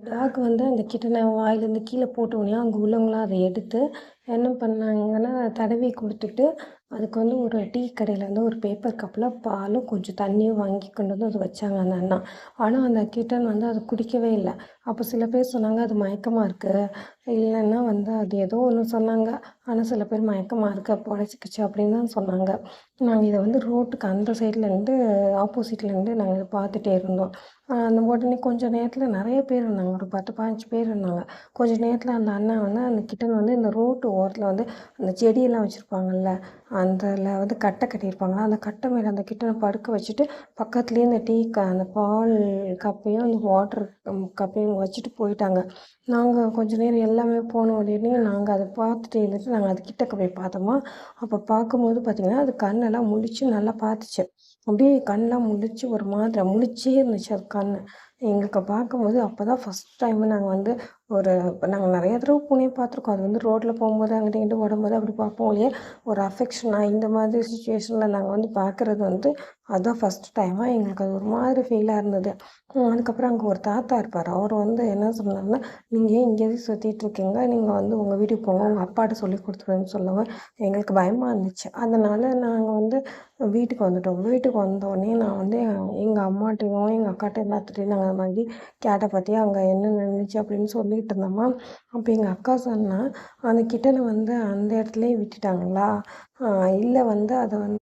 Talk வந்து அந்த கிட்டனை வாயிலேருந்து கீழே போட்டோடனே அங்கே உள்ளவங்களாம் அதை எடுத்து என்ன பண்ணாங்கன்னா தடவி கொடுத்துட்டு அதுக்கு வந்து ஒரு டீ கடையில் வந்து ஒரு பேப்பர் கப்பில் பாலும் கொஞ்சம் தண்ணியும் வாங்கி கொண்டு வந்து அது வச்சாங்க அந்த அண்ணா. ஆனால் அந்த கிட்டன் வந்து அது குடிக்கவே இல்லை. அப்போ சில பேர் சொன்னாங்க அது மயக்கமாக இருக்குது இல்லைன்னா வந்து அது ஏதோ ஒன்று சொன்னாங்க. ஆனால் சில பேர் மயக்கமாக இருக்குது பொழைச்சிக்கிச்சு அப்படின்னு தான் சொன்னாங்க. நாங்கள் இதை வந்து ரோட்டுக்கு அந்த சைட்லேருந்து ஆப்போசிட்லேருந்து நாங்கள் இதை பார்த்துட்டே இருந்தோம். அந்த உடனே கொஞ்சம் நேரத்தில் நிறைய பேர் இருந்தாங்க. ஒரு பத்து பதினஞ்சு பேர் இருந்தாங்க. கொஞ்சம் நேரத்தில் அந்த அண்ணா வந்து அந்த கிட்டன் வந்து இந்த ரோட்டு ஓரத்தில் வந்து அந்த செடியெல்லாம் வச்சுருப்பாங்கல்ல அதில் வந்து கட்டை கட்டியிருப்பாங்களா அந்த கட்டை மேலே அந்த கிட்டனை படுக்க வச்சுட்டு பக்கத்துலேயே இந்த டீ க அந்த பால் கப்பையும் அந்த வாட்டர் கப்பையும் வச்சுட்டு போயிட்டாங்க. நாங்கள் கொஞ்சம் நேரம் எல்லாமே போன உடனே நாங்கள் அதை பார்த்துட்டு இருந்துட்டு நாங்கள் அது கிட்டக்க போய் பார்த்தோமா அப்போ பார்க்கும்போது பார்த்திங்கன்னா அது கண்ணெல்லாம் முழிச்சு நல்லா பார்த்துச்சு. அப்படியே கண்ணெலாம் முழிச்சு ஒரு மாதிரி முழிச்சே இருந்துச்சு அது கண் எங்களுக்கு பார்க்கும்போது அப்போ தான் ஃபஸ்ட் டைம் நாங்கள் வந்து ஒரு இப்போ நாங்கள் நிறைய தடவை பூனையை பார்த்துருக்கோம். அது வந்து ரோட்டில் போகும்போது அங்கிட்டு இங்கிட்டு ஓடும்போது அப்படி பார்ப்போம். இல்லையே ஒரு அஃபெக்ஷனாக இந்த மாதிரி சுச்சுவேஷனில் நாங்கள் வந்து பார்க்குறது வந்து அதுதான் ஃபஸ்ட் டைமாக எங்களுக்கு அது ஒரு மாதிரி ஃபீலாக இருந்தது. அதுக்கப்புறம் அங்கே ஒரு தாத்தா இருப்பார். அவர் வந்து என்ன சொன்னார்னா நீங்கள் ஏன் இங்கேயே சுற்றிட்டு இருக்கீங்க? நீங்கள் வந்து உங்கள் வீட்டுக்கு போங்க. உங்கள் அப்பாட்ட சொல்லி கொடுத்துருவேன்னு சொல்லவும் எங்களுக்கு பயமாக இருந்துச்சு. அதனால் நாங்கள் வந்து வீட்டுக்கு வந்துட்டோம். வீட்டுக்கு வந்தோடனே நான் வந்து எங்கள் அம்மாட்டையும் எங்கள் அக்காட்டையும் எல்லாத்துட்டையும் நாங்கள் அது மாதிரி கேட்டை பற்றி அங்கே என்ன நடந்துச்சு? அப்படின்னு சொல்லிட்டு இருந்தோமா அப்போ எங்கள் அக்கா சொன்னால் அந்த கிட்டனை வந்து அந்த இடத்துலையே விட்டுட்டாங்களா? இல்லை வந்து அதை வந்து